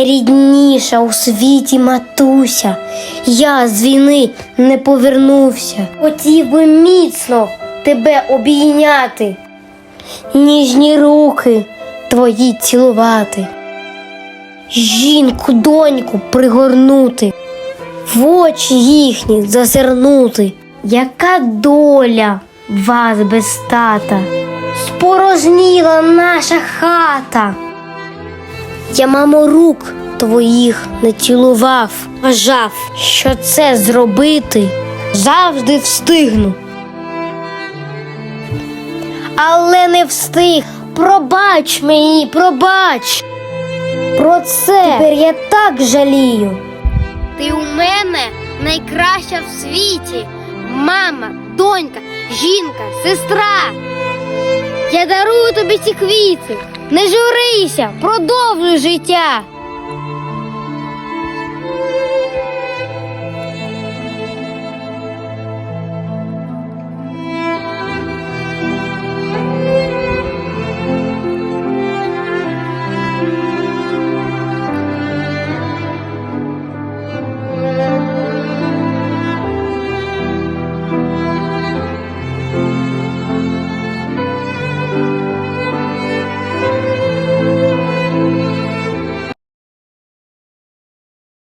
найрідніша у світі матуся. Я з війни не повернувся. Хотів би міцно тебе обійняти, ніжні руки твої цілувати, жінку, доньку пригорнути, в очі їхні зазирнути. Яка доля вас без тата? Спорожніла наша хата. Я, мамо, рук твоїх не цілував, вважав, що це зробити завжди встигну. Але не встиг. Пробач мені, пробач. Про це тепер я так жалію. Ти у мене найкраща в світі. Мама, донька, жінка, сестра. Я дарую тобі ці квіти. Не журися, продовжуй життя.